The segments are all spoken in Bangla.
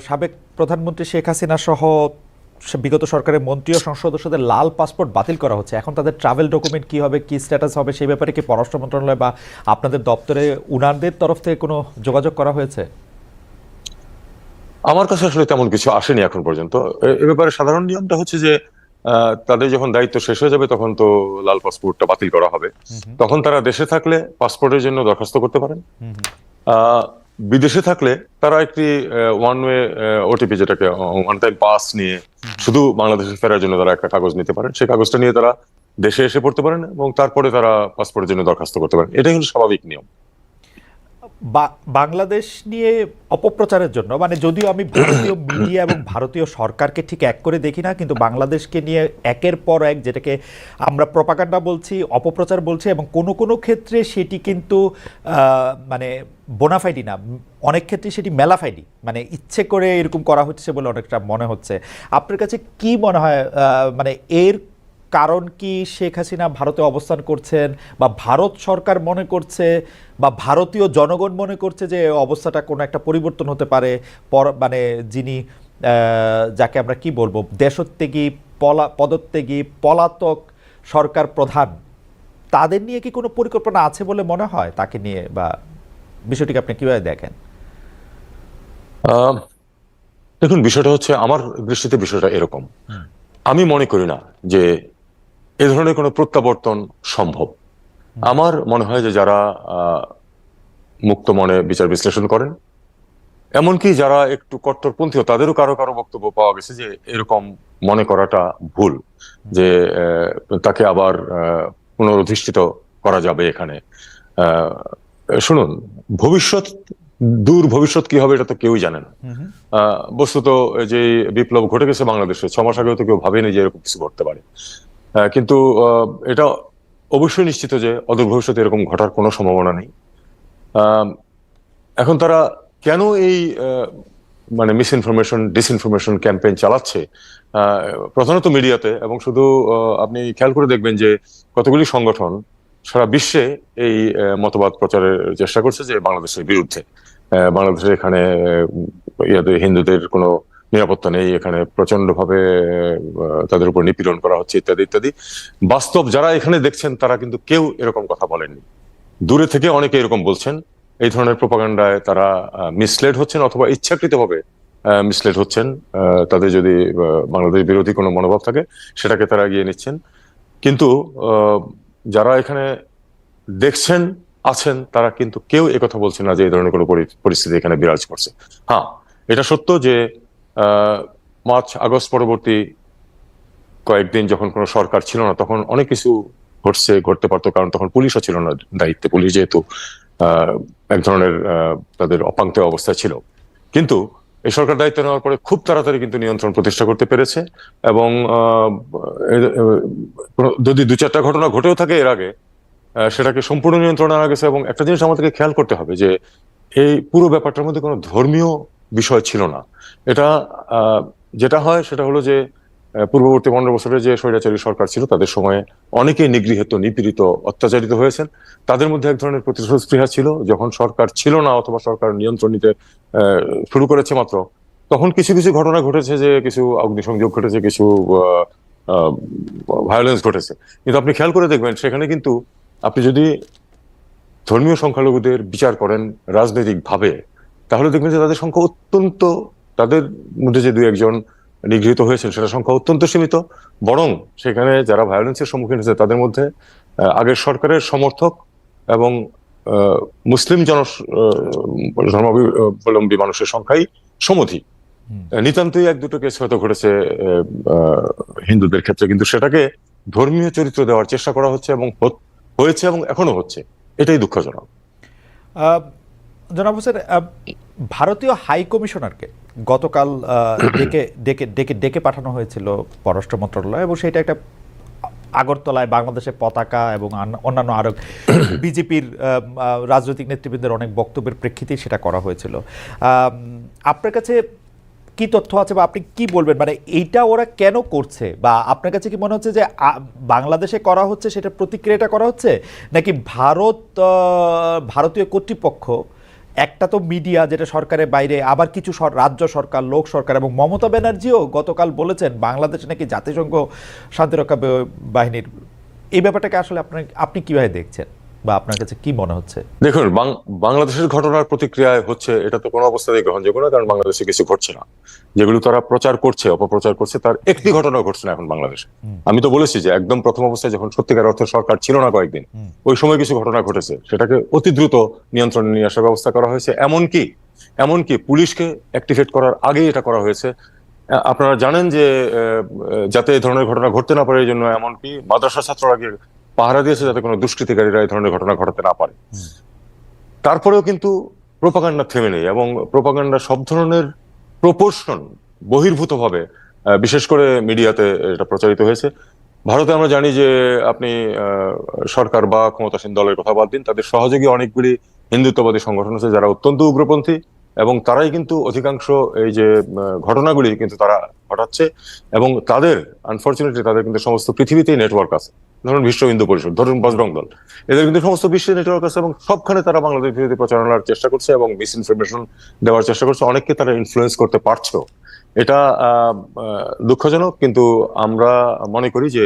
সাবেক প্রধানমন্ত্রী শেখ হাসিনা সহ বিগত সরকারের মন্ত্রী ও সংসদ সদস্যদের লাল পাসপোর্ট বাতিল করা হচ্ছে। এখন তাদের ট্রাভেল ডকুমেন্ট কি হবে কি স্ট্যাটাস হবে সেই ব্যাপারে কি পররাষ্ট্র মন্ত্রণালয় বা আপনাদের দপ্তরে উনারদের তরফ থেকে কোনো যোগাযোগ করা হয়েছে? আমার কাছে আসলে তেমন কিছু আসেনি এখন পর্যন্ত। এ- ব্যাপারে সাধারণ নিয়মটা হচ্ছে যে তাদের যখন দায়িত্ব শেষ হয়ে যাবে তখন তো লাল পাসপোর্টটা বাতিল করা হবে। তখন তারা দেশে থাকলে পাসপোর্টের জন্য দরখাস্ত করতে পারেন। আহ, বিদেশে থাকলে তারা একটি ওয়ান ওয়ে ওটিপি যেটাকে ওয়ান টাইম পাস নিয়ে শুধু বাংলাদেশে ফেরার জন্য তারা একটা কাগজ নিতে পারেন। সেই কাগজটা নিয়ে তারা দেশে এসে পড়তে পারেন এবং তারপরে তারা পাসপোর্টের জন্য দরখাস্ত করতে পারেন। এটাই হলো স্বাভাবিক নিয়ম। বাংলাদেশ নিয়ে অপপ্রচারের জন্য মানে যদিও আমি ভারতীয় মিডিয়া এবং ভারতীয় সরকারকে ঠিক এক করে দেখি না, কিন্তু বাংলাদেশকে নিয়ে একের পর এক যেটাকে আমরা প্রপাগান্ডা বলছি, অপপ্রচার বলছি এবং কোনো কোনো ক্ষেত্রে সেটি কিন্তু মানে বোনাফাইডি না। অনেক ক্ষেত্রে সেটি মেলাফাইডি মানে ইচ্ছে করে এরকম করা হচ্ছে বলে অনেকটা মনে হচ্ছে। আপনার কাছে কি মনে হয় মানে এর কারণ কি শেখ হাসিনা ভারতে অবস্থান করছেন? বা ভারত সরকার মনে করছে? বা ভারতীয় জনগণ মনে করছে যে অবস্থাটা কোনো একটা পরিবর্তন হতে পারে? পর মানে যিনি যাকে আমরা কি বলব? দেশত্যাগী পলা পদত্যাগী পলাতক সরকার প্রধান তাদের নিয়ে কি কোনো পরিকল্পনা আছে বলে মনে হয় তাকে নিয়ে? বা বিষয়টিকে আপনি কীভাবে দেখেন? দেখুন বিষয়টা হচ্ছে আমার দৃষ্টিতে বিষয়টা এরকম। আমি মনে করি না যে এ ধরনের কোনো প্রত্যাবর্তন সম্ভব। আমার মনে হয় যে যারা আহ, মুক্ত মনে বিচার বিশ্লেষণ করেন এমনকি যারা একটু কট্টরপন্থীও তাদেরও কারও কারও বক্তব্য পাওয়া গেছে যে এরকম মনে করাটা ভুল যে তাকে আবার পুনরধিষ্ঠিত করা যাবে এখানে। আহ, শুনুন ভবিষ্যৎ দূর ভবিষ্যৎ কি হবে এটা তো কেউই জানে না। আহ, বস্তুত যে বিপ্লব ঘটে গেছে বাংলাদেশে ছ মাস আগেও তো কেউ ভাবেনি যে এরকম কিছু ঘটতে পারে। কিন্তু এটা অবশ্যই নিশ্চিত যে অদূর ভবিষ্যতে এরকম ঘটার কোনো সম্ভাবনা নেই। এখন তারা কেন এই মানে মিস ইনফরমেশন ডিসইনফরমেশন ক্যাম্পেইন চালাচ্ছে প্রধানত মিডিয়াতে এবং শুধু আপনি খেয়াল করে দেখবেন যে কতগুলি সংগঠন সারা বিশ্বে এই মতবাদ প্রচারের চেষ্টা করছে যে বাংলাদেশের বিরুদ্ধে। আহ, বাংলাদেশে এখানে হিন্দুদের কোনো নিরাপত্তা নেই, এখানে প্রচণ্ড ভাবে তাদের উপর নিপীড়ন করা হচ্ছে ইত্যাদি ইত্যাদি। বাস্তব যারা এখানে দেখছেন, তারা কিন্তু কেউ এরকম কথা বলেননি। দূরে থেকে অনেকে এরকম বলছেন, এই ধরনের প্রপাগান্ডায় তারা মিসলেড হচ্ছেন অথবা ইচ্ছাকৃতভাবে মিসলেড হচ্ছেন। তাদের যদি বাংলাদেশ বিরোধী কোনো মনোভাব থাকে, সেটাকে তারা এগিয়ে নিচ্ছেন। কিন্তু যারা এখানে দেখছেন, আছেন, তারা কিন্তু কেউ একথা বলছেন না যে এই ধরনের কোনো পরিস্থিতি এখানে বিরাজ করছে। হ্যাঁ এটা সত্য যে মার্চ, আগস্ট পরবর্তী কয়েকদিন যখন কোনো সরকার ছিল না, তখন অনেক কিছু ঘটছে, ঘটতে পারতো, কারণ তখন পুলিশও ছিল না দায়িত্বে। পুলিশ যেহেতু এক ধরনের তাদের অপাঙ্ক্ত অবস্থা ছিল। কিন্তু এই সরকার দায়িত্ব নেওয়ার পরে খুব তাড়াতাড়ি কিন্তু নিয়ন্ত্রণ প্রতিষ্ঠা করতে পেরেছে এবং যদি দু চারটা ঘটনা ঘটেও থাকে এর আগে সেটাকে সম্পূর্ণ নিয়ন্ত্রণে আনা গেছে এবং একটা জিনিস আমাদেরকে খেয়াল করতে হবে যে এই পুরো ব্যাপারটার মধ্যে কোনো ধর্মীয় বিষয় ছিল না। এটা যেটা হয় সেটা হলো যে পূর্ববর্তী পনেরো বছরের যে স্বৈরাচারী সরকার ছিল, তাদের সময়ে অনেকেই নিগৃহীত, নিপীড়িত, অত্যাচারিত হয়েছেন। তাদের মধ্যে এক ধরনের প্রতিশোধ স্পৃহা ছিল। যখন সরকার ছিল না অথবা সরকার নিয়ন্ত্রণ নিতে শুরু করেছে মাত্র, তখন কিছু কিছু ঘটনা ঘটেছে যে, কিছু অগ্নিসংযোগ ঘটেছে, কিছু ভায়োলেন্স ঘটেছে। কিন্তু আপনি খেয়াল করে দেখবেন, সেখানে কিন্তু আপনি যদি ধর্মীয় সংখ্যালঘুদের বিচার করেন রাজনৈতিক ভাবে তাহলে দেখবেন যে তাদের সংখ্যা অত্যন্ত তাদের মধ্যে যে দুই একজন নিগৃহীত হয়েছেন সেটা সংখ্যা অত্যন্ত সীমিত। বরং সেখানে যারা ভায়োলেন্সের সম্মুখীন হয়েছে তাদের মধ্যে আগের সরকারের সমর্থক এবং মুসলিম জন ধর্মাবলম্বী মানুষের সংখ্যাই সমধি। নিতান্তই এক দুটো কেস হয়তো ঘটেছে হিন্দুদের ক্ষেত্রে। কিন্তু সেটাকে ধর্মীয় চরিত্র দেওয়ার চেষ্টা করা হচ্ছে এবং হয়েছে এবং এখনও হচ্ছে। এটাই দুঃখজনক। আহ, জনাব হোসেন ভারতীয় হাই কমিশনারকে গতকাল ডেকে ডেকে ডেকে ডেকে পাঠানো হয়েছিল পররাষ্ট্র মন্ত্রণালয় এবং সেটা একটা আগরতলায় বাংলাদেশের পতাকা এবং অন্যান্য আরও বিজেপির রাজনৈতিক নেতৃবৃন্দের অনেক বক্তব্যের প্রেক্ষিতেই সেটা করা হয়েছিল। আপনার কাছে কি তথ্য আছে বা আপনি কি বলবেন? মানে এইটা ওরা কেন করছে? বা আপনার কাছে কি মনে হচ্ছে যে বাংলাদেশে করা হচ্ছে, সেটা প্রতিক্রিয়াটা করা হচ্ছে? নাকি ভারত ভারতীয় কর্তৃপক্ষ একটা তো মিডিয়া যেটা সরকারের বাইরে, আবার কিছু রাজ্য সরকার, লোক সরকার এবং মমতা ব্যানার্জিও গতকাল বলেছেন বাংলাদেশ নাকি জাতিসংঘ শান্তিরক্ষা বাহিনীর। এই ব্যাপারটাকে আসলে আপনার আপনি কীভাবে দেখছেন? বা আপনার কাছে কি মনে হচ্ছে? দেখুন বাংলাদেশের ঘটনার প্রতিক্রিয়ায় হচ্ছে এটা তো কোনো অবস্থাতেই গ্রহণযোগ্য না কারণ বাংলাদেশে কিছু ঘটছে না। যেগুলো তারা প্রচার করছে অপপ্রচার করছে তার একটি ঘটনা ঘটছে না এখন বাংলাদেশে। আমি তো বলেছি যে একদম প্রথম অবস্থায় যখন সত্যিকার অর্থে সরকার ছিল না কয়েকদিন ওই সময় কিছু ঘটনা ঘটেছে। সেটাকে অতি দ্রুত নিয়ন্ত্রণে নিয়ে আসার ব্যবস্থা করা হয়েছে। এমনকি এমনকি পুলিশকে অ্যাক্টিভেট করার আগেই এটা করা হয়েছে। আপনারা জানেন যে যাতে এই ধরনের ঘটনা ঘটতে না পারে এই জন্য এমনকি মাদ্রাসা ছাত্ররা গিয়ে পাহারা দিয়েছে যাতে কোনো দুষ্কৃতিকারীরা এই ধরনের ঘটনা ঘটাতে না পারে। তারপরেও কিন্তু প্রোপাগান্ডা থেমে নেই এবং প্রোপাগান্ডা সব ধরনের প্রপোর্শন বহির্ভূতভাবে বিশেষ করে মিডিয়াতে এটা প্রচারিত হয়েছে। ভারতে আমরা জানি যে আপনি সরকার বা ক্ষমতাসীন দলের কথা বাদ দিন, তাদের সহযোগী অনেকগুলি হিন্দুত্ববাদী সংগঠন আছে যারা অত্যন্ত উগ্রপন্থী এবং তারাই কিন্তু অধিকাংশ এই যে ঘটনাগুলি কিন্তু তারা ঘটাচ্ছে এবং তাদের আনফর্চুনেটলি তাদের কিন্তু সমস্ত পৃথিবীতেই নেটওয়ার্ক আছে। ধরুন বিশ্ব হিন্দু পরিষদ, ধরুন বজরং দল এদের কিন্তু সমস্ত বিশ্বের নেটওয়ার্ক আছে এবং সবখানে তারা বাংলাদেশ বিরোধী প্রচারণার চেষ্টা করছে এবং মিস ইনফরমেশন দেওয়ার চেষ্টা করছে। অনেককে তারা ইনফ্লুয়েন্স করতে পারছ এটা দুঃখজনক, কিন্তু আমরা মনে করি যে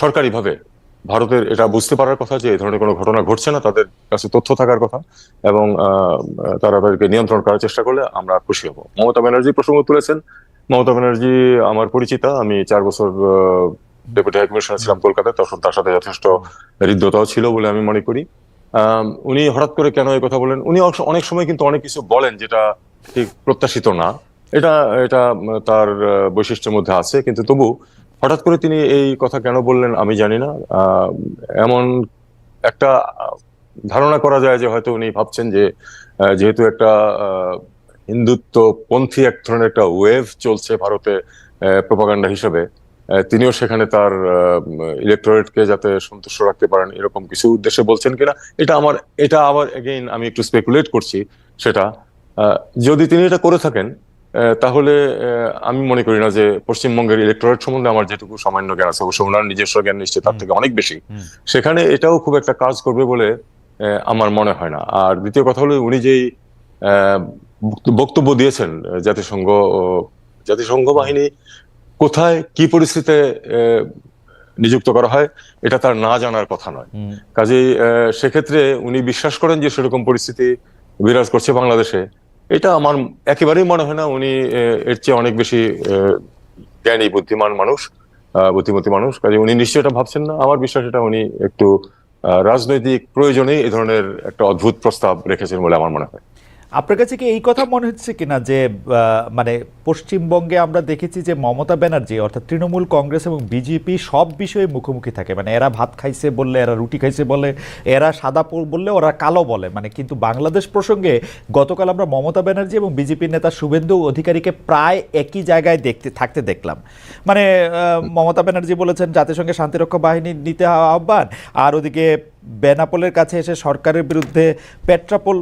সরকারিভাবে ভারতের এটা বুঝতে পারার কথা যে, এই ধরনের কোনো ঘটনা ঘটছে না, তাদের কাছে তথ্য থাকার কথা এবং তারা তাদেরকে নিয়ন্ত্রণ করার চেষ্টা করলে আমরা খুশি হব। মমতা ব্যানার্জি প্রসঙ্গ তুলেছেন। মমতা ব্যানার্জি আমার পরিচিতা, আমি চার বছর ডেপুটি হাই কমিশনার ছিলাম কলকাতায় তখন তার সাথে যথেষ্ট হৃদ্যতাও ছিল বলে আমি মনে করি। উনি হঠাৎ করে কেন এই কথা বলেন উনি অনেক সময় কিন্তু অনেক কিছু বলেন যেটা ঠিক প্রত্যাশিত না। এটা এটা তার বৈশিষ্ট্যের মধ্যে আছে কিন্তু তবু হঠাৎ করে তিনি এই কথা কেন বললেন আমি জানি না। এমন একটা ধারণা করা যায় যে হয়তো উনি ভাবছেন যে যেহেতু একটা আহ, হিন্দুত্ব পন্থী এক ধরনের একটা ওয়েভ চলছে ভারতে প্রপাগান্ডা হিসেবে তিনিও সেখানে তার ইলেকটোরেটকে যাতে সন্তুষ্ট রাখতে পারেন এরকম কিছু উদ্দেশ্যে বলছেন কিনা এটা আমার এটা আবার এগেইন আমি একটু স্পেকুলেট করছি সেটা। যদি তিনি এটা করে থাকেন তাহলে আমি মনে করি না যে পশ্চিমবঙ্গের ইলেকটোরেট সম্বন্ধে আমার যেটুকু সামান্য জ্ঞান আছে অবশ্য ওনার নিজস্ব জ্ঞান নিশ্চয় তার থেকে অনেক বেশি। সেখানে এটাও খুব একটা কাজ করবে বলে আমার মনে হয় না। আর দ্বিতীয় কথা হলো উনি যেই আহ, বক্তব্য দিয়েছেন জাতিসংঘ জাতিসংঘ বাহিনী কোথায় কি পরিস্থিতিতে নিযুক্ত করা হয় এটা তার না জানার কথা নয়। কাজেই সেক্ষেত্রে উনি বিশ্বাস করেন যে সেরকম পরিস্থিতি বিরাজ করছে বাংলাদেশে। এটা আমার একেবারেই মনে হয় না উনি এর চেয়ে অনেক বেশি আহ, জ্ঞানী বুদ্ধিমান মানুষ আহ, বুদ্ধিমতী মানুষ। কাজে উনি নিশ্চয়ই এটা ভাবছেন না। আমার বিশ্বাস এটা উনি একটু আহ, রাজনৈতিক প্রয়োজনেই এই ধরনের একটা অদ্ভুত প্রস্তাব রেখেছেন বলে আমার মনে হয়। আপনার কাছে কি এই কথা মনে হচ্ছে কিনা যে মানে পশ্চিমবঙ্গে আমরা দেখেছি যে মমতা ব্যানার্জি অর্থাৎ তৃণমূল কংগ্রেস এবং বিজেপি সব বিষয়ে মুখোমুখি থাকে। মানে এরা ভাত খাইছে বললে এরা রুটি খাইছে বলে, এরা সাদা বললে ওরা কালো বলে। মানে কিন্তু বাংলাদেশ প্রসঙ্গে গতকাল আমরা মমতা ব্যানার্জি এবং বিজেপির নেতা শুভেন্দু অধিকারীকে প্রায় একই জায়গায় দেখতে, থাকতে দেখলাম। মানে মমতা ব্যানার্জি বলেছেন জাতিসংঘের শান্তিরক্ষা বাহিনী নিতে আহ্বান, আর ওদিকে বেনাপোলের কাছে এসে সরকারের বিরুদ্ধে পেট্রাপোল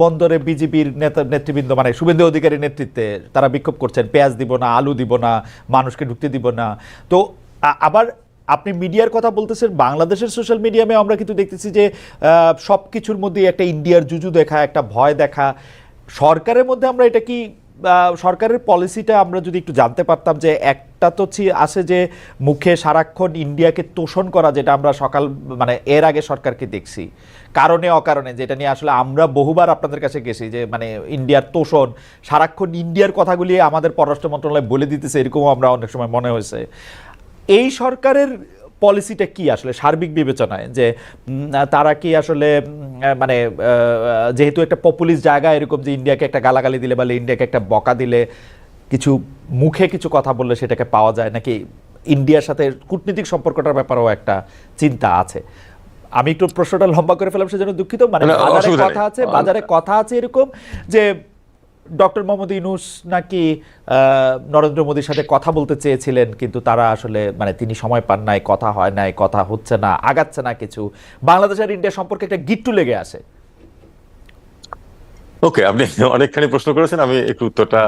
বন্দরে বিজেপির নেতা, নেতৃবৃন্দ মানে শুভেন্দু অধিকারীর নেতৃত্বে তারা বিক্ষোভ করছেন। পেঁয়াজ দিব না, আলু দিব না, মানুষকে ঢুকতে দিব না। তো আবার আপনি মিডিয়ার কথা বলতেছেন, বাংলাদেশের সোশ্যাল মিডিয়ামে আমরা কিন্তু দেখতেছি যে সব কিছুর মধ্যে একটা ইন্ডিয়ার জুজু দেখা, একটা ভয় দেখা। সরকারের মধ্যে আমরা এটা কি সরকারের পলিসিটা আমরা যদি একটু জানতে পারতাম যে একটা তো আছে যে মুখে সারাক্ষণ ইন্ডিয়াকে তোষণ করা যেটা আমরা সকাল মানে এর আগে সরকারকে দেখছি। কারণে অকারণে, যেটা নিয়ে আসলে আমরা বহুবার আপনাদের কাছে গেছি যে মানে ইন্ডিয়ার তোষণ, সারাক্ষণ ইন্ডিয়ার কথাগুলি আমাদের পররাষ্ট্র মন্ত্রণালয় বলে দিতেছে, এরকমও আমরা অনেক সময় মনে হয়েছে। এই সরকারের পলিসিটা কি আসলে? সার্বিক বিবেচনায় যে তারা কি আসলে মানে যেহেতু একটা পপুলিস্ট জায়গা এরকম যে ইন্ডিয়াকে একটা গালাগালি দিলে বা ইন্ডিয়াকে একটা বকা দিলে কিছু মুখে কিছু কথা বললে সেটাকে পাওয়া যায়? নাকি ইন্ডিয়ার সাথে কূটনীতিক সম্পর্কটার ব্যাপারেও একটা চিন্তা আছে? আমি একটু প্রশ্নটা লম্বা করে ফেলাম সেজন্য দুঃখিত। মানে বাজারে কথা আছে বাজারে কথা আছে এরকম যে ডক্টর মোহাম্মদ ইউনুস নাকি নরেন্দ্র মোদীর সাথে কথা বলতে চেয়েছিলেন কিন্তু তারা আসলে মানে তিনি সময় পান নাই কথা হয় নাই কথা হচ্ছে না আগাচ্ছে না কিছু। বাংলাদেশ আর ইন্ডিয়া সম্পর্কে একটা গিট্টু লেগে আসে ওকে আপনি অনেকখানি প্রশ্ন করেছেন আমি একটু উত্তরটা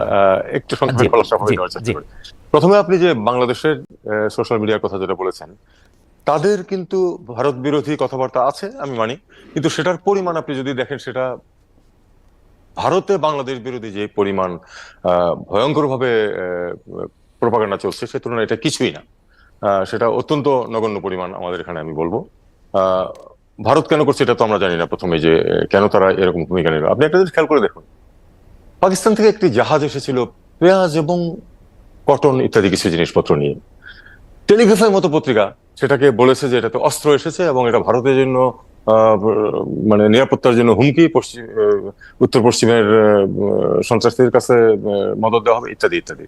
একটু সংক্ষেপে দেওয়ার চেষ্টা। করি। প্রথমে আপনি যে বাংলাদেশের সোশ্যাল মিডিয়ার কথা যেটা বলেছেন তাদের কিন্তু ভারত বিরোধী কথাবার্তা আছে আমি মানি কিন্তু সেটার পরিমাণ আপনি যদি দেখেন সেটা ভারতে বাংলাদেশ বিরোধী যে পরিমাণ ভয়ঙ্করভাবে প্রপাগান্ডা চলছে, সে তুলনায় এটা কিছুই না। সেটা অত্যন্ত নগণ্য পরিমাণ আমাদের এখানে আমি বলব। ভারত কেন করছে এটা তো আমরা জানি না প্রথমে যে, কেন তারা এরকম ভূমিকা নিল। আপনি একটা জিনিস খেয়াল করে দেখুন। পাকিস্তান থেকে একটি জাহাজ এসেছিল, পেঁয়াজ এবং কটন ইত্যাদি কিছু জিনিসপত্র নিয়ে। টেলিগ্রাফের মতো পত্রিকা, সেটাকে বলেছে যে এটাতে অস্ত্র এসেছে এবং এটা ভারতের জন্য মানে নিরাপত্তার জন্য হুমকি পশ্চিম উত্তর পশ্চিমের সন্ত্রাসীদের কাছে মদত দেওয়া হবে, ইত্যাদি ইত্যাদি।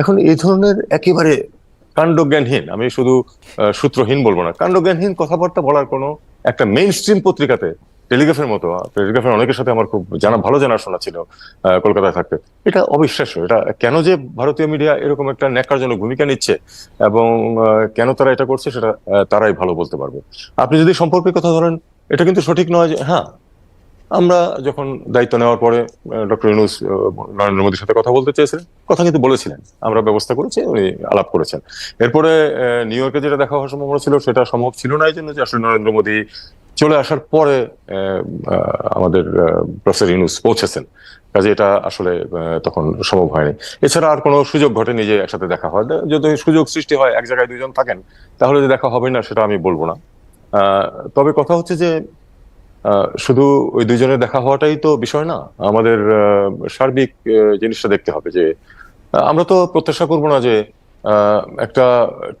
এখন এই ধরনের একেবারে কাণ্ডজ্ঞানহীন, আমি শুধু সূত্রহীন বলব না, কাণ্ডজ্ঞানহীন কথাবার্তা বলার কোনো একটা মেইন স্ট্রিম পত্রিকাতে, টেলিগ্রাফের মতো টেলিগ্রাফের অনেকের সাথে আমার খুব জানা, ভালো জানাশোনা ছিল কলকাতায় থাকতে, এটা অবিশ্বাস্য, এটা কেন যে ভারতীয় মিডিয়া এরকম একটা ন্যাক্কারজনক ভূমিকা নিচ্ছে এবং কেন তারা এটা করছে সেটা তারাই ভালো বলতে পারবে। আপনি যদি সম্পর্কের কথা ধরেন এটা কিন্তু সঠিক নয় যে হ্যাঁ আমরা যখন দায়িত্ব নেওয়ার পরে ডক্টর ইউনুস নরেন্দ্র মোদীর সাথে কথা বলতে চেয়েছিলেন, কথা কিন্তু বলেছিলেন। আমরা ব্যবস্থা করেছি, উনি আলাপ করেছেন। এরপরে নিউ ইয়র্কে যেটা দেখা হওয়ার সম্ভাবনা ছিল, সেটা সম্ভব ছিল না এই জন্য যে আসলে নরেন্দ্র মোদী চলে আসার পরে আমাদের প্রফেসর ইউনুস পৌঁছেছেন। কাজে এটা আসলে তখন সম্ভব হয়নি। এছাড়া আর কোনো সুযোগ ঘটেনি যে একসাথে দেখা হয়। যদি সুযোগ সৃষ্টি হয়, এক জায়গায় দুজন থাকেন, তাহলে যে দেখা হবে না, সেটা আমি বলব না। তবে কথা হচ্ছে যে শুধু ওই দুজনের দেখা হওয়াটাই তো বিষয় না, আমাদের সার্বিক জিনিসটা দেখতে হবে যে আমরা তো প্রত্যাশা করব না যে একটা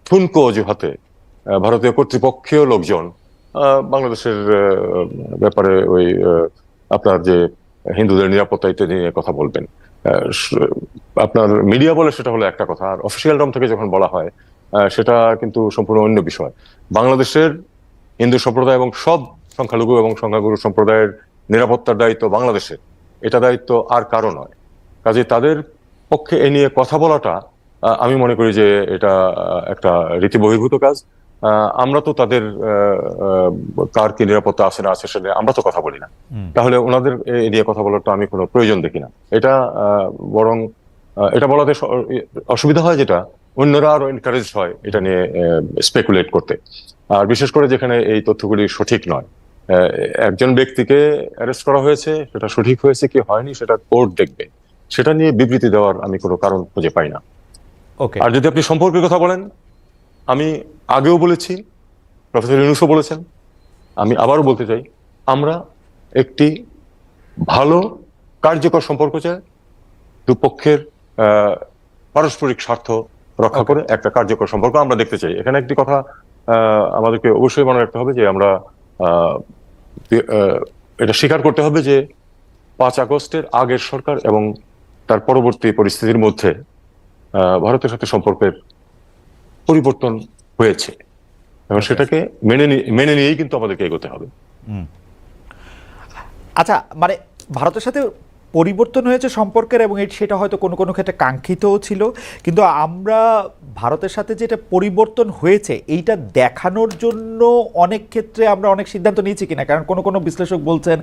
ঠুনকো অজুহাতে ভারতীয় কর্তৃপক্ষীয় লোকজন বাংলাদেশের ব্যাপারে ওই আপনার যে হিন্দুদের নিরাপত্তা ইত্যাদি নিয়ে কথা বলবেন। আপনার মিডিয়া বলে সেটা হলো একটা কথা, আর অফিসিয়াল রম থেকে যখন বলা হয় সেটা কিন্তু সম্পূর্ণ অন্য বিষয়। বাংলাদেশের হিন্দু সম্প্রদায় এবং সব সংখ্যালঘু এবং সংখ্যাগুরু সম্প্রদায়ের নিরাপত্তার দায়িত্ব বাংলাদেশের। এটা দায়িত্ব আর কারও নয়। কাজে তাদের পক্ষে এ নিয়ে কথা বলাটা আমি মনে করি যে এটা একটা রীতি বহির্ভূত কাজ। আহ, আমরা তো তাদের কার কি নিরাপত্তা আছে না আছে সেটা আমরা তো কথা বলি না। তাহলে ওনাদের এ নিয়ে কথা বলার তো আমি কোনো প্রয়োজন দেখি না। এটা আহ, বরং এটা বলাতে অসুবিধা হয় যেটা অন্যরা আরও এনকারেজ হয় এটা নিয়ে স্পেকুলেট করতে। আর বিশেষ করে যেখানে এই তথ্যগুলি সঠিক নয়। একজন ব্যক্তিকে অ্যারেস্ট করা হয়েছে সেটা সঠিক হয়েছে কি হয়নি সেটা কোর্ট দেখবে। সেটা নিয়ে বিবৃতি দেওয়ার আমি কোনো কারণ খুঁজে পাই না। ওকে আর যদি আপনি সম্পর্কের কথা বলেন আমি আগেও বলেছি প্রফেসর ইউনুসও বলেছেন আমি আবারও বলতে চাই আমরা একটি ভালো কার্যকর সম্পর্ক চাই দুপক্ষের পারস্পরিক স্বার্থ রক্ষা করে একটা কার্যকর সম্পর্ক আমরা দেখতে চাই। এখানে একটি কথা আমাদেরকে অবশ্যই মনে রাখতে হবে যে আমরা এটা স্বীকার করতে হবে যে পাঁচ আগস্টের আগের সরকার এবং তার পরবর্তী পরিস্থিতির মধ্যে ভারতের সাথে সম্পর্কের পরিবর্তন হয়েছে। এবং সেটাকে মেনে মেনে নিয়েই কিন্তু আমাদেরকে এগোতে হবে। আচ্ছা মানে ভারতের সাথে পরিবর্তন হয়েছে সম্পর্কের এবং সেটা হয়তো কোনো কোনো ক্ষেত্রে কাঙ্ক্ষিতও ছিল। কিন্তু আমরা ভারতের সাথে যেটা পরিবর্তন হয়েছে, এইটা দেখানোর জন্য অনেক ক্ষেত্রে আমরা অনেক সিদ্ধান্ত নিয়েছি কিনা। কারণ কোনো কোনো বিশ্লেষক বলছেন,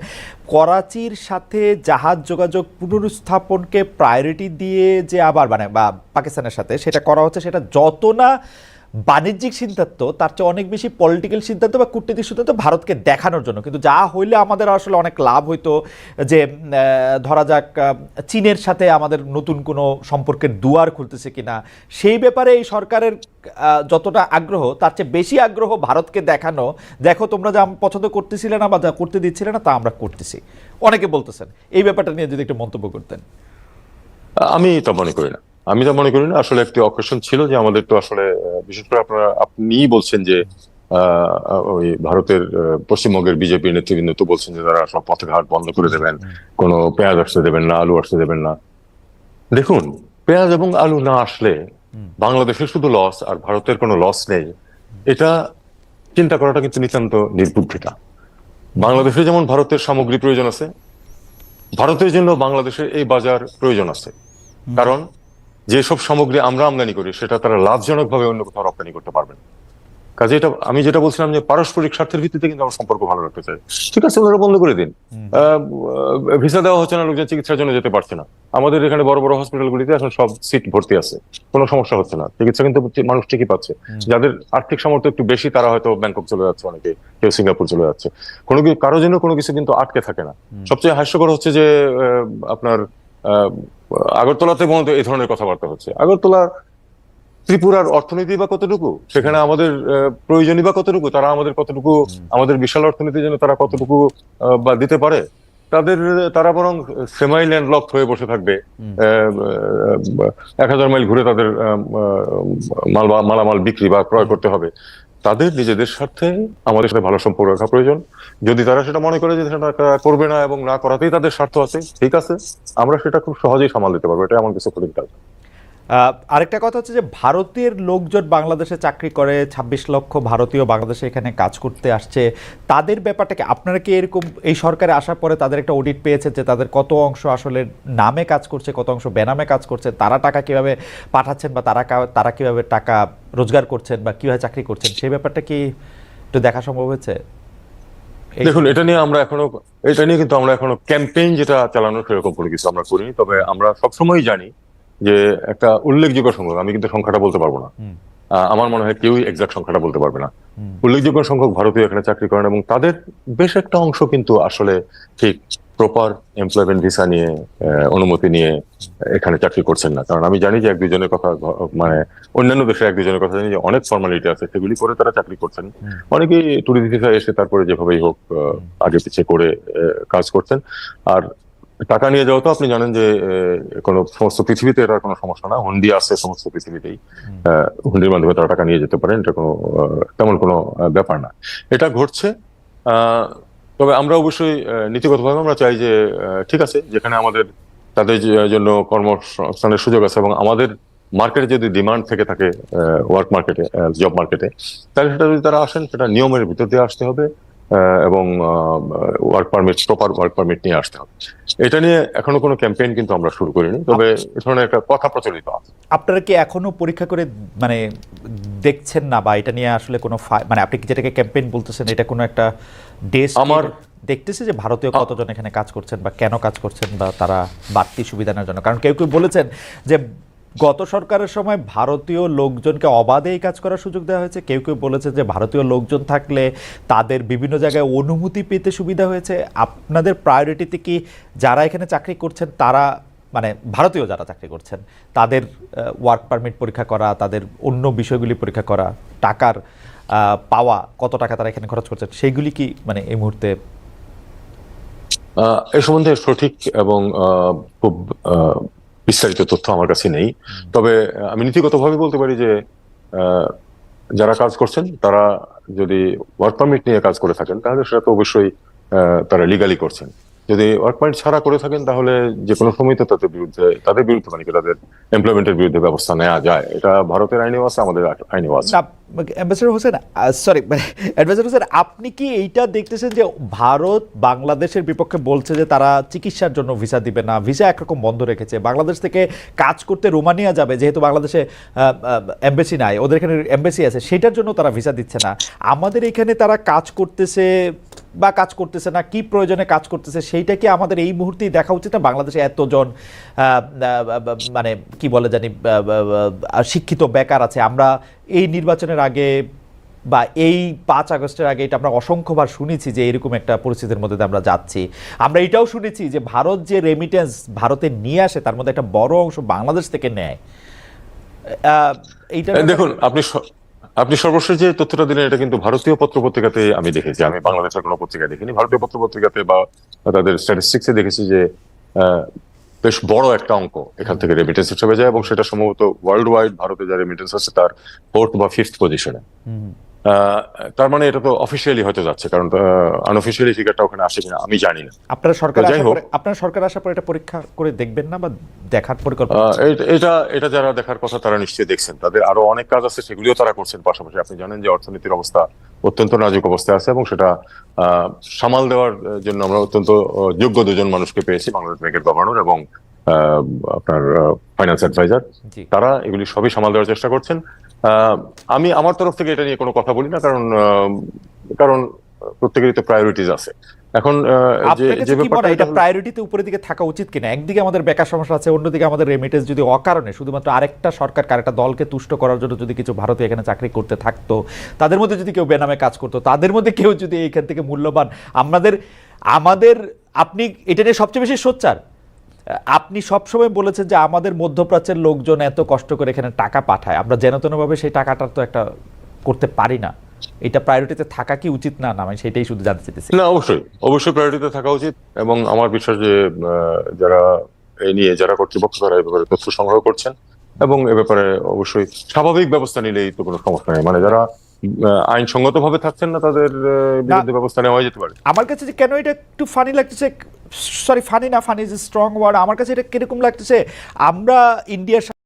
করাচির সাথে জাহাজ যোগাযোগ পুনরুস্থাপনকে প্রায়োরিটি দিয়ে যে আবার মানে বা পাকিস্তানের সাথে সেটা করা হচ্ছে, সেটা যত না বাণিজ্যিক সিদ্ধান্ত, তার চেয়ে অনেক বেশি পলিটিক্যাল সিদ্ধান্ত বা কূটনৈতিক সিদ্ধান্ত ভারতকে দেখানোর জন্য। কিন্তু যা হইলে আমাদের আসলে অনেক লাভ হইতো যে ধরা যাক চীনের সাথে আমাদের নতুন কোনো সম্পর্কের দুয়ার খুলতেছে কিনা, সেই ব্যাপারে এই সরকারের যতটা আগ্রহ, তার চেয়ে বেশি আগ্রহ ভারতকে দেখানো, দেখো তোমরা যা পছন্দ করতেছিলে না বা যা করতে দিচ্ছিলে না, তা আমরা করতেছি। অনেকে বলতেছেন, এই ব্যাপারটা নিয়ে যদি একটু মন্তব্য করতেন। আমি তা মনে করি না। আমি তা মনে করি না। আসলে একটি অকেশন ছিল যে আমাদের তো আসলে বিশেষ করে আপনারা আপনি বলছেন যে ওই ভারতের পশ্চিমবঙ্গের বিজেপি নেতৃবৃন্দ তো বলছেন যে তারা সব পথঘাট বন্ধ করে দেবেন কোনো পেঁয়াজ আসতে দেবেন না আলু আসতে দেবেন না। দেখুন পেঁয়াজ এবং আলু না আসলে বাংলাদেশের শুধু লস আর ভারতের কোনো লস নেই এটা চিন্তা করাটা কিন্তু নিতান্ত নির্বুদ্ধিতা বাংলাদেশে যেমন ভারতের সামগ্রী প্রয়োজন আছে ভারতের জন্য বাংলাদেশের এই বাজার প্রয়োজন আছে। কারণ যেসব সামগ্রী আমরা আমদানি করি সেটা তারা লাভজনকভাবে অন্য কোথাও রপ্তানি করতে পারবেন কাজে এটা আমি যেটা বলছিলাম যে পারস্পরিক স্বার্থের ভিত্তিতে কিন্তু আমরা সম্পর্ক ভালো রাখতে চাই। ঠিক আছে ওনারা বন্ধ করে দিন। ভিসা দেওয়া হচ্ছে না লোকজন চিকিৎসার জন্য যেতে পারছে না। আমাদের এখানে বড় বড় হসপিটালগুলিতে এখন সব সিট ভর্তি আছে। কোনো সমস্যা হচ্ছে না। চিকিৎসা কিন্তু মানুষ ঠিকই পাচ্ছে। যাদের আর্থিক সামর্থ্য একটু বেশি তারা হয়তো ব্যাংকক চলে যাচ্ছে অনেকে কেউ সিঙ্গাপুর চলে যাচ্ছে। কোনো কি- কারোর জন্য কোনো কিছু কিন্তু আটকে থাকে না। সবচেয়ে হাস্যকর হচ্ছে যে আহ, আপনার আহ, আগরতলাতে মূলত এই ধরনের কথাবার্তা হচ্ছে। আগরতলার ত্রিপুরার অর্থনীতি বা কতটুকু? সেখানে আমাদের প্রয়োজনই বা কতটুকু? তারা আমাদের কতটুকু আমাদের বিশাল অর্থনীতির জন্য তারা কতটুকু বা দিতে পারে? তাদের তারা বরং সেমাই ল্যান্ড লক হয়ে বসে থাকবে। এক হাজার মাইল ঘুরে তাদের মাল বা মালামাল বিক্রি বা ক্রয় করতে হবে। তাদের নিজেদের স্বার্থে আমাদের সাথে ভালো সম্পর্ক রাখা প্রয়োজন যদি তারা সেটা মনে করে যে সেটা করবে না এবং না করাতেই তাদের স্বার্থ আছে ঠিক আছে আমরা সেটা খুব সহজেই সামাল দিতে পারব এটা এমন কিছু। আহ, আরেকটা কথা হচ্ছে যে ভারতের লোকজন বাংলাদেশে চাকরি করে ২৬ লক্ষ ভারতীয় বাংলাদেশে এখানে কাজ করতে আসছে। তাদের ব্যাপারটাকে আপনারা কি এরকম এই সরকারে আসার পরে তাদের একটা অডিট পেয়েছে যে তাদের কত অংশ আসলে নামে কাজ করছে, কত অংশ বেনামে কাজ করছে? তারা টাকা কীভাবে পাঠাচ্ছেন বা তারা তারা কীভাবে টাকা রোজগার করছেন বা কীভাবে চাকরি করছেন? সেই ব্যাপারটা কি একটু দেখা সম্ভব হয়েছে? দেখুন, এটা নিয়ে আমরা এখনও, এটা নিয়ে কিন্তু আমরা এখনও ক্যাম্পেইন যেটা চালানোর সেরকম কোনো কিছু আমরা করিনি। তবে আমরা সবসময় জানি যে একটা উল্লেখযোগ্য সংখ্যক আমি কিন্তু সংখ্যাটা বলতে পারব না। আমার মনে হয় কেউই এক্সাক্ট সংখ্যাটা বলতে পারবে না। উল্লেখযোগ্য সংখ্যক ভারতীয় এখানে চাকরি করেন এবং তাদের বেশ একটা অংশ কিন্তু আসলে ঠিক প্রপার এমপ্লয়মেন্ট ভিসা নিয়ে অনুমতি নিয়ে এখানে চাকরি করছেন না। কারণ আমি জানি যে এক দুজনের কথা মানে অন্যান্য দেশে এক দুজনের কথা জানি যে অনেক ফর্মালিটি আছে সেগুলি করে তারা চাকরি করছেন। অনেকেই ট্যুরিস্ট ভিসা এসে তারপরে যেভাবেই হোক আগে পিছিয়ে করে কাজ করছেন। আর টাকা নিয়ে যাওয়া তো আপনি জানেন যে কোনো সমস্ত পৃথিবীতে এটা কোনো সমস্যা না। হুন্ডি আছে সমস্ত পৃথিবীতেই। হুন্ডির মাধ্যমে তারা টাকা নিয়ে যেতে পারেন এটা কোনো তেমন কোনো ব্যাপার না। এটা ঘটছে তবে আমরা অবশ্যই নীতিগতভাবে আমরা চাই যে ঠিক আছে যেখানে আমাদের তাদের জন্য কর্মসংস্থানের সুযোগ আছে এবং আমাদের মার্কেটে যদি ডিমান্ড থেকে থাকে ওয়ার্ক মার্কেটে জব মার্কেটে তাহলে সেটা যদি তারা আসেন সেটা নিয়মের ভিতর দিয়ে আসতে হবে। এবং work permit proper work permit নিয়ে আসতে হবে। এটা নিয়ে এখনও কোনো ক্যাম্পেইন কিন্তু আমরা শুরু করিনি তবে এ ধরনের একটা কথা প্রচলিত আছে। আপনারা কি এখনও পরীক্ষা করে মানে দেখছেন না বা এটা নিয়ে আসলে কোনো মানে আপনি কি যেটাকে ক্যাম্পেইন বলতেছেন এটা কোনো একটা কি আমার- দেখতেছে যে ভারতীয় কতজন এখানে কাজ করছেন বা কেন কাজ করছেন বা তারা বাড়তি সুবিধা নেওয়ার জন্য? কারণ কেউ কেউ বলেছেন যে গত সরকারের সময় ভারতীয় লোকজনকে অবাধে এই কাজ করার সুযোগ দেওয়া হয়েছে। কেউ কেউ বলেছে যে ভারতীয় লোকজন থাকলে তাদের বিভিন্ন জায়গায় অনুমতি পেতে সুবিধা হয়েছে। আপনাদের প্রায়োরিটিতে কি যারা এখানে চাকরি করছেন, তারা মানে ভারতীয় যারা চাকরি করছেন, তাদের ওয়ার্ক পারমিট পরীক্ষা করা, তাদের অন্য বিষয়গুলি পরীক্ষা করা, টাকার পাওয়া, কত টাকা তারা এখানে খরচ করছেন সেইগুলি কি মানে এই মুহূর্তে এ সম্বন্ধে সঠিক এবং খুব বিস্তারিত তথ্য আমার কাছে নেই। তবে আমি নীতিগতভাবে বলতে পারি যে আহ, যারা কাজ করছেন তারা যদি ওয়ার্ক পারমিট নিয়ে কাজ করে থাকেন তাহলে সেটা তো অবশ্যই আহ, তারা লিগালি করছেন। যদি ওয়ার্ক পারমিট ছাড়া করে থাকেন তাহলে যে কোনো সময় তো তাদের বিরুদ্ধে তাদের বিরুদ্ধে মানে তাদের এমপ্লয়মেন্টের বিরুদ্ধে ব্যবস্থা নেওয়া যায়। এটা ভারতের আইনেও আছে আমাদের আইনেও আছে। অ্যাম্বাসেডর হোসেন সরি মানে হোসেন আপনি কি এইটা দেখতেছেন যে ভারত বাংলাদেশের বিপক্ষে বলছে যে তারা চিকিৎসার জন্য ভিসা দিবে না ভিসা একরকম বন্ধ রেখেছে বাংলাদেশ থেকে কাজ করতে রোমানিয়া যাবে যেহেতু বাংলাদেশে এমবেসি নাই ওদের এখানে এমবেসি আছে সেটার জন্য তারা ভিসা দিচ্ছে না। আমাদের এখানে তারা কাজ করতেছে বা কাজ করতেছে না, কি প্রয়োজনে কাজ করতেছে, সেইটা কি আমাদের এই মুহূর্তেই দেখা উচিত না? বাংলাদেশে এতজন মানে কি বলে জানি শিক্ষিত বেকার আছে। আমরা এই নির্বাচনের আগে বা এই পাঁচ আগস্টের আগে এটা আমরা অসংখ্যবার শুনেছি যে এরকম একটা পরিস্থিতির মধ্যে আমরা যাচ্ছি। আমরা এটাও শুনেছি যে ভারত যে রেমিটেন্স ভারতে নিয়ে আসে, তার মধ্যে একটা বড় অংশ বাংলাদেশ থেকে নেয়। এইটা দেখুন, আপনি আপনি সর্বশেষ যে তথ্যটা দিলেন, এটা কিন্তু ভারতীয় পত্র পত্রিকাতে আমি দেখেছি। আমি বাংলাদেশের কোনো পত্রিকা দেখিনি। ভারতীয় পত্র পত্রিকাতে বা তাদের স্ট্যাটিস্টিক্সে দেখেছি যে বেশ বড় একটা অঙ্ক এখান থেকে রেমিটেন্স হিসেবে যায় এবং সেটা সম্ভবত ওয়ার্ল্ড ওয়াইড ভারতে যা রেমিটেন্স আছে তার ফোর্থ বা ফিফথ পজিশনে তার মানে এটা তো অফিসিয়ালি হয়তো যাচ্ছে কারণ আনঅফিসিয়ালি ফিগারটা ওখানে আসে কিনা আমি জানি না। আপনারা সরকার যাই হোক। আপনারা সরকার আসার পরে এটা পরীক্ষা করে দেখবেন না বা দেখার পরিকল্পনা এটা এটা যারা দেখার কথা তারা নিশ্চয়ই দেখছেন। তাদের আরও অনেক কাজ আছে সেগুলিও তারা করছেন পাশাপাশি। আপনি জানেন যে অর্থনীতির অবস্থা অত্যন্ত নাজুক অবস্থায় আছে এবং সেটা আহ, সামাল দেওয়ার জন্য আমরা অত্যন্ত যোগ্য দুজন মানুষকে পেয়েছি বাংলাদেশ ব্যাংকের গভর্নর এবং আহ, আপনার ফাইন্যান্স অ্যাডভাইজার তারা এগুলি সবই সামাল দেওয়ার চেষ্টা করছেন। আমি আমার তরফ থেকে এটা নিয়ে কোনো কথা বলি না কারণ কারণ প্রত্যেকেরই তো প্রায়োরিটিজ আছে। এখন যে ব্যাপারটা এটা এটা প্রায়োরিটিতে উপরের দিকে থাকা উচিত কিনা? একদিকে আমাদের বেকার সমস্যা আছে অন্যদিকে আমাদের রেমিটেন্স যদি অকারণে শুধুমাত্র আরেকটা সরকার আরেকটা দলকে তুষ্ট করার জন্য যদি কিছু ভারতীয় এখানে চাকরি করতে থাকতো তাদের মধ্যে যদি কেউ বেনামে কাজ করতো তাদের মধ্যে কেউ যদি এইখান থেকে মূল্যবান আমাদের আমাদের আপনি এটা নিয়ে সবচেয়ে বেশি সোচ্চার। আপনি সবসময় বলেছেন যে আমাদের মধ্যপ্রাচ্যের লোকজন এত কষ্ট করে এখানে টাকা পাঠায়। আমরা যেন তেনভাবে সেই টাকাটার তো একটা করতে পারি না। এটা প্রায়োরিটিতে থাকা কি উচিত? না না, আমি সেটাই শুধু জানতে চাইতেছি। না, অবশ্যই। অবশ্যই প্রায়োরিটিতে থাকা উচিত এবং আমার বিশ্বাস যে যারা এই নিয়ে, যারা কর্তৃপক্ষ তারা এ ব্যাপারে তথ্য সংগ্রহ করছেন এবং এ ব্যাপারে অবশ্যই স্বাভাবিক ব্যবস্থা নিলেই তো কোনো সমস্যা নেই। মানে যারা আইনসঙ্গত ভাবে থাকছেন না তাদের বিরুদ্ধে ব্যবস্থা নেওয়া যেতে পারে? আমার কাছে যে কেন এটা একটু ফানি লাগতেছে সরি ফানি না ফানি ইজ স্ট্রং ওয়ার্ড আমার কাছে এটা কীরকম লাগতেছে আমরা ইন্ডিয়ার